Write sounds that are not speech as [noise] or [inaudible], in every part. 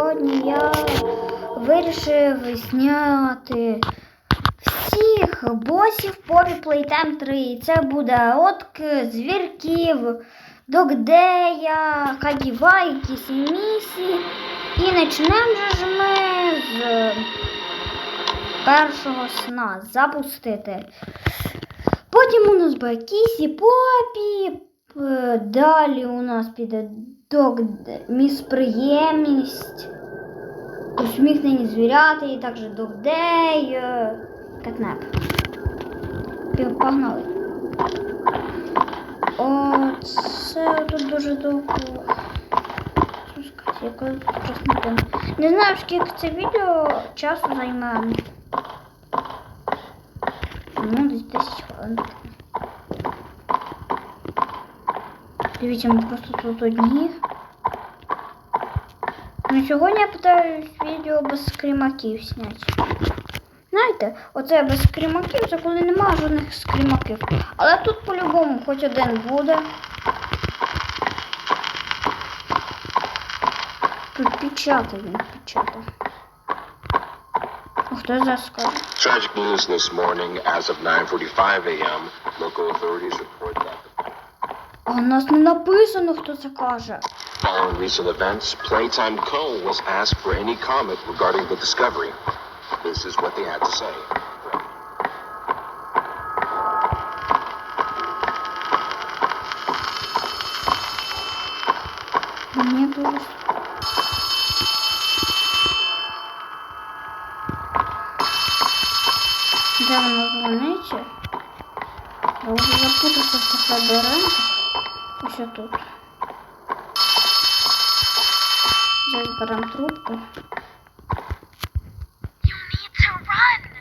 сьогодні я вирішив зняти всіх босів по Playtime 3. Це буде Отк, Звірків, Догдея, якісь місії. І почнемо ж ми з першого сна запустити. Потім у нас буде Кісі Попі. П- Далі у нас піде дог місприємність, усміхнені звірята і також догдей, е, катнеп. Погнали. О, це тут дуже довго. Спускати, я коли просто. Не знаю, скільки це відео часу займе. Ну, десь 10 хвилин. Дивіться, ми просто тут одні. Ну, сьогодні я питаюсь відео без скрімаків зняти. Знаєте, оце без скрімаків, це коли немає жодних скрімаків. Але тут по-любому хоч один буде. Тут печатає він печатає. Хто зараз скаже? Tragic news this morning as of 9:45 a.m. Local authorities report А у нас не написано, хто це каже. following recent events, Playtime Co. was asked for any comment regarding the discovery. This is what they had to say. Мені дуже. Де воно дзвонить? Я вже запутався в цих лабіринтах. Ось тут. Зараз беремо трубку.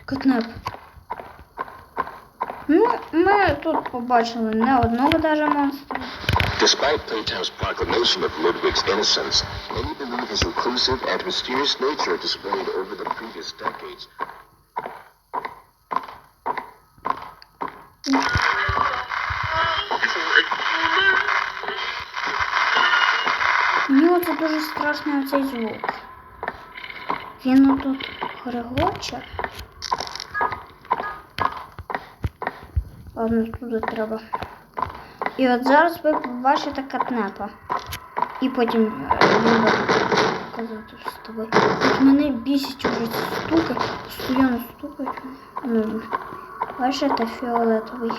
Котнеп. Ну, ми тут побачили не одного даже монстра. Despite Plato's proclamation of Ludwig's innocence, many believe his reclusive and mysterious nature displayed Оце дуже страшний оцей звук. Він отут грегоче. Ладно, туди треба. І от зараз ви побачите катнепа. І потім е, він буде казати з тобою. От мене бісить уже стуки, постійно стукають. Ну, бачите, фіолетовий.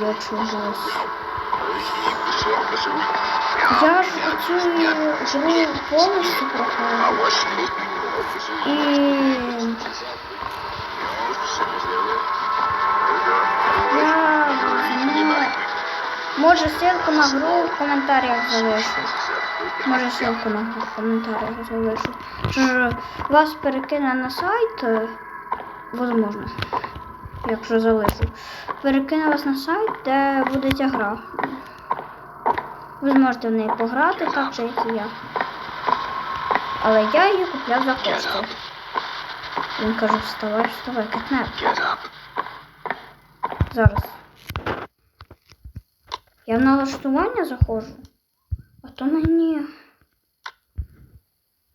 Я чогось. Я ж оцю гру повністю проходив. І я може ссылку на гру в коментарях залишу. Може ссылку на в коментарях залишу. Вас перекине на сайт, е, возможно, якщо залишу. Перекине вас на сайт, де буде ця гра. Ви зможете в неї пограти так же, як і я. Але я її купляв за кошти. Він каже, вставай, вставай, up. Зараз. Я в налаштування заходжу, то мені.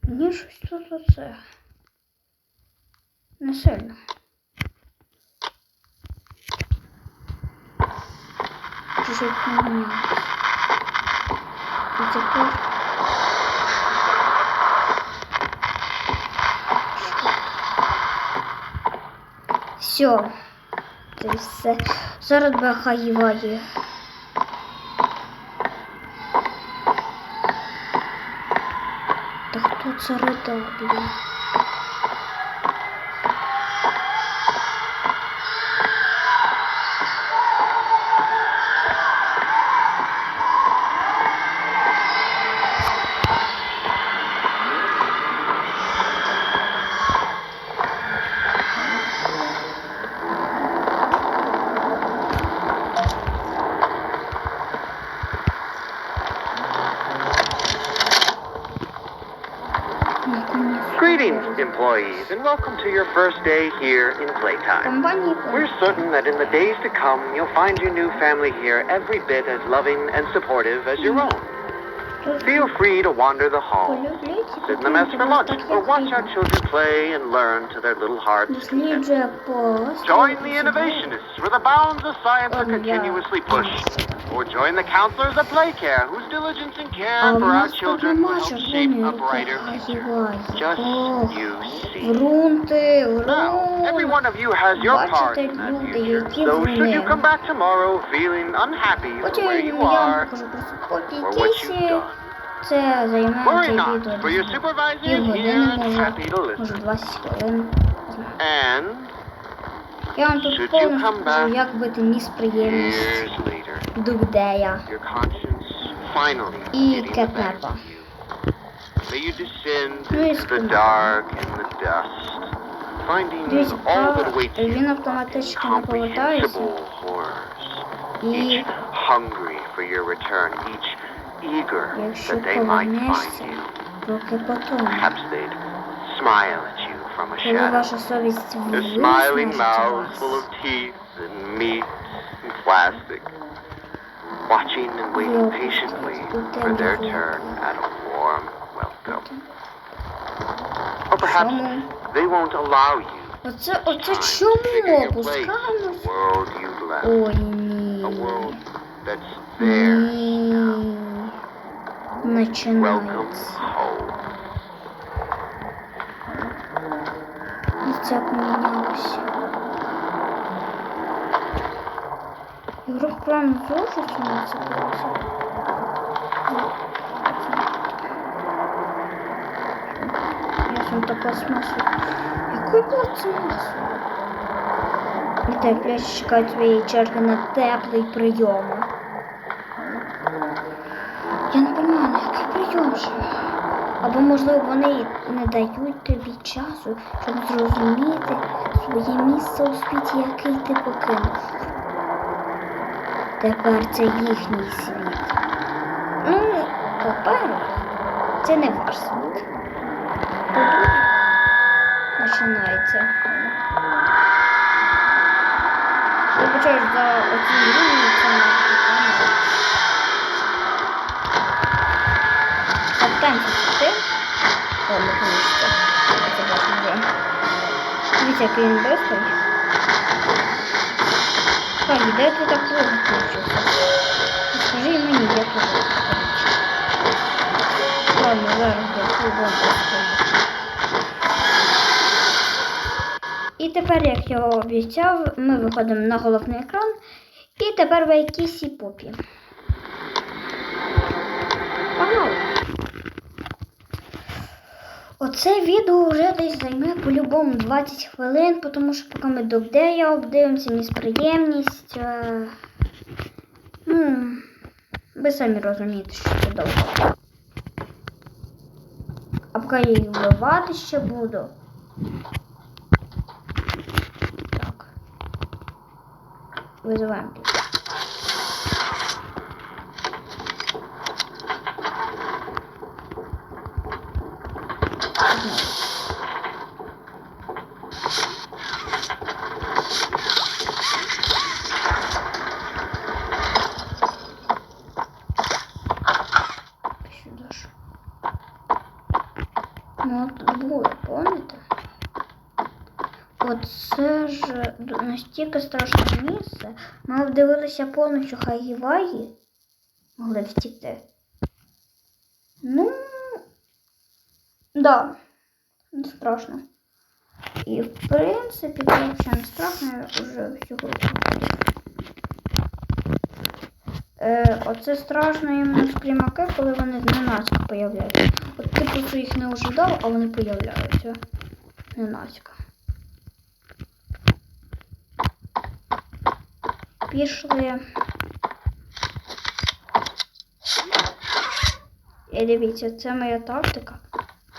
Мені щось тут оце. Не сильно. Чуть-чуть помінялось. І тепер. Все. Це все. Зараз би sarı da biliyorum. Greetings, employees, and welcome to your first day here in Playtime. We're certain that in the days to come, you'll find your new family here every bit as loving and supportive as your own. Feel free to wander the hall, sit in the mess for lunch, or watch our children play and learn to their little hearts. Join the innovationists, where the bounds of science are continuously pushed. Or join the counselors at Playcare, whose diligence and care for our children will help shape a brighter future. Just you see. Now, every one of you has your part in that future. So should you come back tomorrow feeling unhappy for where you are, or what you've done, Worry not, for your supervisor is here and happy to listen. And... Я вам тут Should you повністю come покажу, back як бити ніс приємність years later, Дубдея. your conscience finally І getting the best Кетнепа. of you. May you descend Ну і into the Скунапа. dark and the dust, finding Дивіться, all that а awaits you він автоматично не повертається. incomprehensible horrors. І each hungry for your return, each eager якщо that they might find повернешся, you. роки потім, Perhaps they'd smile at you from a коли shadow. ваша совість Their smiling виснажить mouths full вас, of teeth and meat and plastic, watching and waiting patiently for their turn at a warm welcome. Or perhaps Чому? they won't allow you Оце, оце time to чому figure your place in опускаємось? Це помінялося. Ігрок прям зошиться на це просто. Я сам та пластмасу. Якої пластмасу? Вітаю, пляж чекають своєї черги на теплий прийом. Я не розумію, на який прийом же. Або, можливо, вони не дають тобі часу, щоб зрозуміти своє місце у світі, який ти покинув. Тепер це їхній світ. Ну, по-перше, це не ваш світ. Починається. Вибачаю за оці лінії, це не камера. Капітан? О, не помічте. Це ваш вже. Дивіться, який він бистрий. Так, де ти так довго включився? Скажи мені, як тут Ладно, зараз я футбол скажу. І тепер, як я обіцяв, ми виходимо на головний екран. І тепер в якійсь попі. Погнали! Оце відео вже десь займе по-любому 20 хвилин, тому що поки ми до Гдея обдивимося несприємність. Е... Ну, ви самі розумієте, що це довго. А поки я їх вбивати ще буду. Так. Визиваємо тут. Сюди ж. Ну, от двоє, помните? Оце ж настільки страшне місце. Ми обдивилися повністю Хагівагі. Могли втікти. Ну, да, не страшно. І в принципі, це не страшно, я вже всю гру. Е, оце страшно іменно скрімаки, коли вони зненацька появляються. От ти просто їх не ожидав, а вони появляються. Зненацька. Пішли. І дивіться, це моя тактика.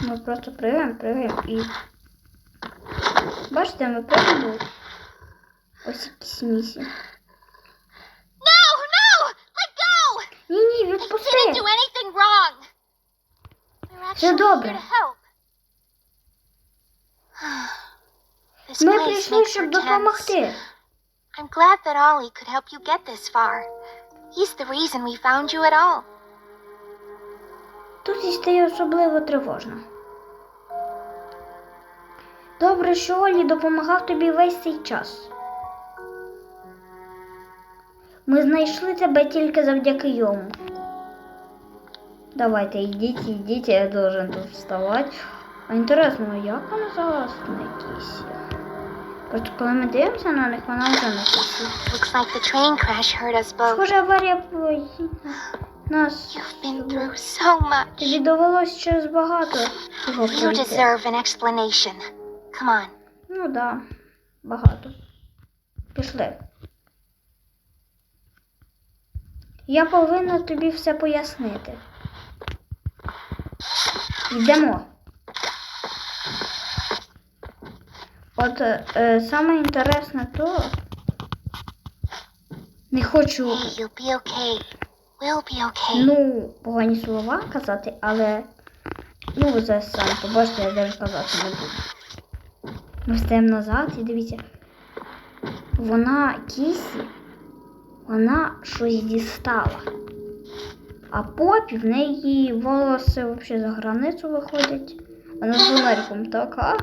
Ми просто пригаємо, пригаємо і. Бачите, ми пригаємо. Ось якісь місії. No, no! Let go! Ні, ні, You didn't do anything wrong. Все добре. [sighs] Ми прийшли, щоб допомогти. I'm glad that Ollie could help you get this far. He's the reason we found you at all. Тут і стає особливо тривожно. Добре, що Олі допомагав тобі весь цей час. Ми знайшли тебе тільки завдяки йому. Давайте, йдіть, йдіть, я должен тут вставати. А інтересно, як вона зараз на кісі? Просто коли ми дивимося на них, вона вже на кісі. Looks like the train crash hurt us both. Схоже, аварія нас. You've been through so much. Тобі довелось через багато You deserve an explanation. Come on. Ну да, багато. Пішли. Я повинна тобі все пояснити. Йдемо. От е, саме інтересне то. Не хочу, Hey, you'll be okay. We'll be okay. ну, погані слова казати, але. Ну, ви зараз самі побачите, я навіть казати не буду. Ми встаємо назад і дивіться. Вона кісі, вона щось дістала. А попі в неї волоси взагалі за границю виходять. Вона з фонариком така.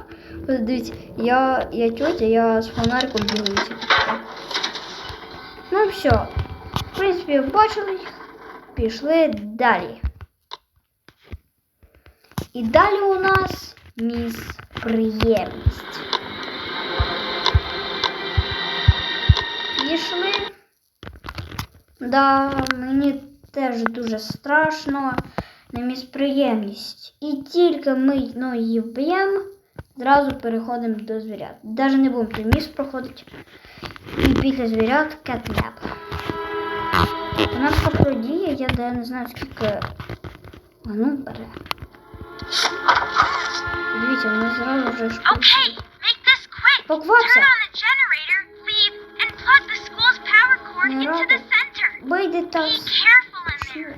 Дивіться, я, я тьотя, я з фонариком бігаю. Ну все. В принципі, бачили їх. Пішли далі. І далі у нас міс приємність. Пішли. Да, мені теж дуже страшно на місприємність. І тільки ми ну, її вб'ємо, зразу переходимо до звірят. Навіть не будемо той міст проходити. І після звірят кетнеп. У нас подія, я де не знаю скільки. А ну бере. Дивіться, вони зразу вже ж. Okay, make this quick. Поквапся. Turn on the generator, leave, and plug the school's power cord Не into надо. the center. Вийди там. Be careful in there.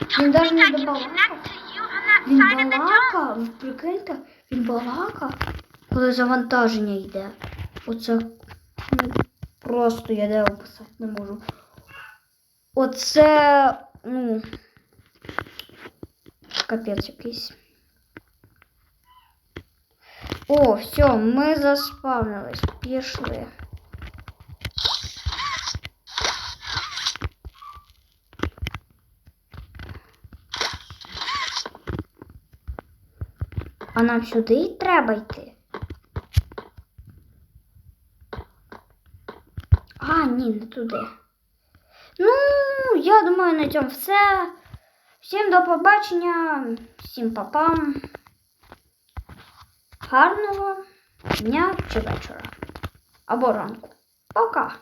I Він don't даже think не I can добавляв. connect to you on that Він side of the dome. балака, прикиньте, він балака, коли завантаження йде. Оце ну, просто я де описати не можу. Оце, ну, капець якийсь. О, все, ми заспавнились, пішли. А нам сюди треба йти. А, ні, не туди. Ну, я думаю, на цьому все. Всім до побачення, всім папам. Гарного дня чи вечора. Або ранку. Пока!